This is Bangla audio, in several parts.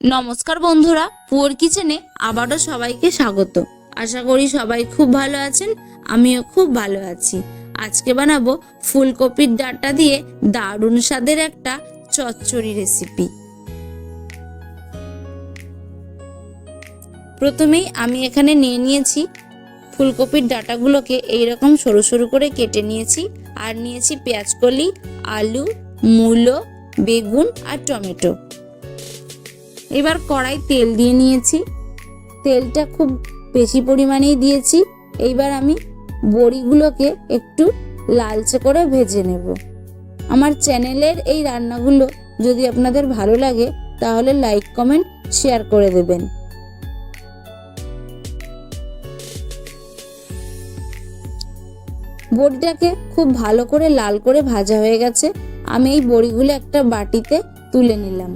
নমস্কার বন্ধুরা, পুয়ার কিচেনে আবারও সবাইকে স্বাগত। আশা করি সবাই খুব ভালো আছেন, আমিও খুব ভালো আছি। আজকে বানাবো ফুলকপির ডাঁটা দিয়ে দারুণ স্বাদের একটা চচ্চড়ি রেসিপি। প্রথমেই আমি এখানে নিয়ে নিয়েছি ফুলকপির ডাঁটাগুলোকে, এইরকম সরু সরু করে কেটে নিয়েছি। আর নিয়েছি পেঁয়াজকলি আলু, মূলো, বেগুন আর টমেটো। এবার কড়াই তেল দিয়ে নিয়েছি। তেলটা খুব বেশি পরিমাণেই দিয়েছি। এইবার আমি বড়িগুলোকে একটু লালচে করে ভেজে নেব। আমার চ্যানেলের এই রান্নাগুলো যদি আপনাদের ভালো লাগে, তাহলে লাইক, কমেন্ট, শেয়ার করে দেবেন। বড়িটাকে খুব ভালো করে লাল করে ভাজা হয়ে গেছে। আমি এই বড়িগুলো একটা বাটিতে তুলে নিলাম।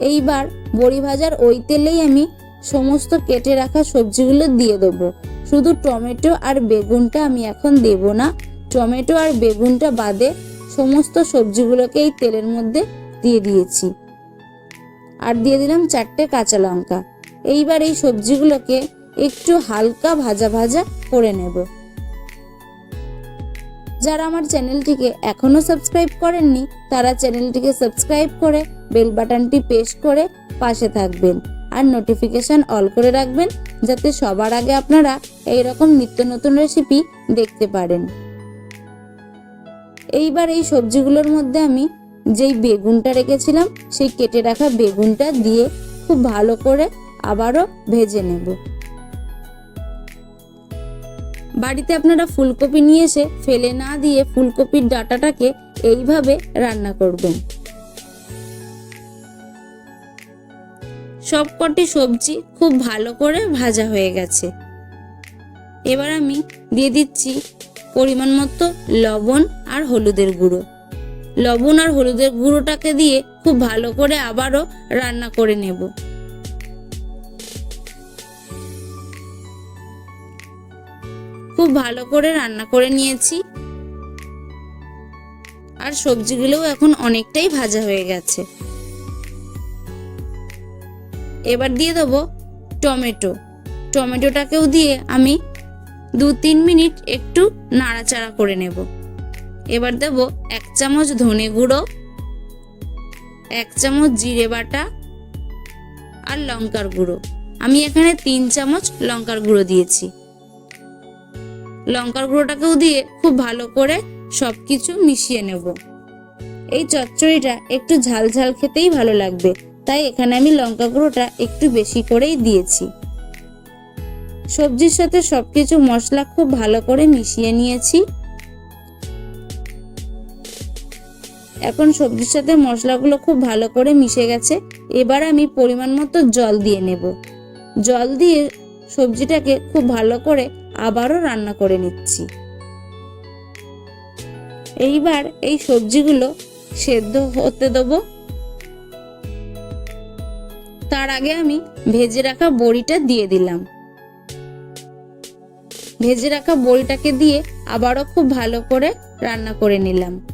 এইবার বড়ি ভাজার ওই তেলেই আমি সমস্ত কেটে রাখা সবজিগুলো দিয়ে দেবো। শুধু টমেটো আর বেগুনটা আমি এখন দেব না। টমেটো আর বেগুনটা বাদে সমস্ত সবজিগুলোকে এই তেলের মধ্যে দিয়ে দিয়েছি। আর দিয়ে দিলাম চারটে কাঁচা লঙ্কা। এইবার এই সবজিগুলোকে একটু হালকা ভাজা ভাজা করে নেব। যারা আমার চ্যানেলটিকে এখনও সাবস্ক্রাইব করেননি, তারা চ্যানেলটিকে সাবস্ক্রাইব করে বেল বাটনটি প্রেস করে পাশে থাকবেন। আর নোটিফিকেশান অল করে রাখবেন যাতে সবার আগে আপনারা এই রকম নিত্য নতুন রেসিপি দেখতে পারেন। এইবার এই সবজিগুলোর মধ্যে আমি যেই বেগুনটা রেখেছিলাম, সেই কেটে রাখা বেগুনটা দিয়ে খুব ভালো করে আবারও ভেজে নেব। বাড়িতে আপনারা ফুলকপি নিয়ে এসে ফেলে না দিয়ে ফুলকপির ডাটাটাকে এইভাবে রান্না করবেন। সবকটি সবজি খুব ভালো করে ভাজা হয়ে গেছে। এবার আমি দিয়ে দিচ্ছি পরিমাণ মতো লবণ আর হলুদের গুঁড়ো। লবণ আর হলুদের গুঁড়োটাকে দিয়ে খুব ভালো করে আবারও রান্না করে নেব। খুব ভালো করে রান্না করে নিয়েছি। আর সবজিগুলোও এখন অনেকটাই ভাজা হয়ে গেছে। এবার দিয়ে দেবো টমেটো। টমেটোটাকেও দিয়ে আমি দু তিন মিনিট একটু নাড়াচাড়া করে নেব। এবার দেব এক চামচ ধনে গুঁড়ো, এক চামচ জিরে বাটা আর লঙ্কার গুঁড়ো। আমি এখানে তিন চামচ লঙ্কার গুঁড়ো দিয়েছি। লঙ্কার গুঁড়োটাকেও দিয়ে খুব ভালো করে সব কিছু মিশিয়ে নেব। এই চচ্চড়িটা একটু ঝাল ঝাল খেতেই ভালো লাগবে। তাই এখানে আমি লঙ্কা গুঁড়োটা একটু বেশি করেই দিয়েছি। সবজির সাথে সবকিছু মশলা খুব ভালো করে মিশিয়ে নিয়েছি। এখন সবজির সাথে মশলাগুলো খুব ভালো করে মিশে গেছে। এবার আমি পরিমাণ মতো জল দিয়ে নেব। জল দিয়ে সবজিটাকে খুব ভালো করে আবারও রান্না করে নিচ্ছি। এইবার এই সবজিগুলো সেদ্ধ হতে দেবো। তার আগে আমি ভেজে রাখা বড়িটা দিয়ে দিলাম। ভেজে রাখা বড়িটাকে দিয়ে আবারও খুব ভালো করে রান্না করে নিলাম।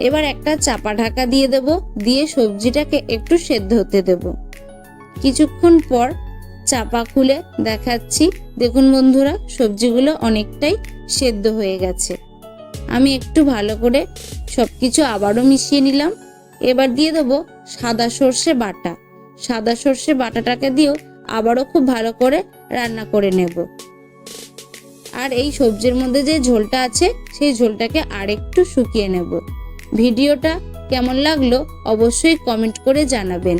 এবার একটা চাপা ঢাকা দিয়ে দেব, দিয়ে সবজিটাকে একটু সেদ্ধ হতে দেব। কিছুক্ষণ পর চাপা খুলে দেখাচ্ছি। দেখুন বন্ধুরা, সবজিগুলো অনেকটাই সেদ্ধ হয়ে গেছে। আমি একটু ভালো করে সব কিছু আবারও মিশিয়ে নিলাম। এবার দিয়ে দেবো সাদা সর্ষে বাটা। সাদা সর্ষে বাটাটাকে দিয়েও আবারও খুব ভালো করে রান্না করে নেব। আর এই সবজির মধ্যে যে ঝোলটা আছে, সেই ঝোলটাকে আরেকটু শুকিয়ে নেব। ভিডিওটা কেমন লাগল অবশ্যই কমেন্ট করে জানাবেন।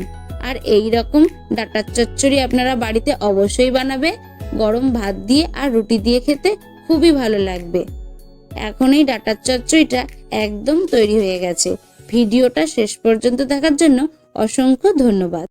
আর এই রকম ডাটার চচ্চড়ি আপনারা বাড়িতে অবশ্যই বানাবে। গরম ভাত দিয়ে আর রুটি দিয়ে খেতে খুবই ভালো লাগবে। এখন এই ডাটার চচ্চড়িটা একদম তৈরি হয়ে গেছে। ভিডিওটা শেষ পর্যন্ত দেখার জন্য অসংখ্য ধন্যবাদ।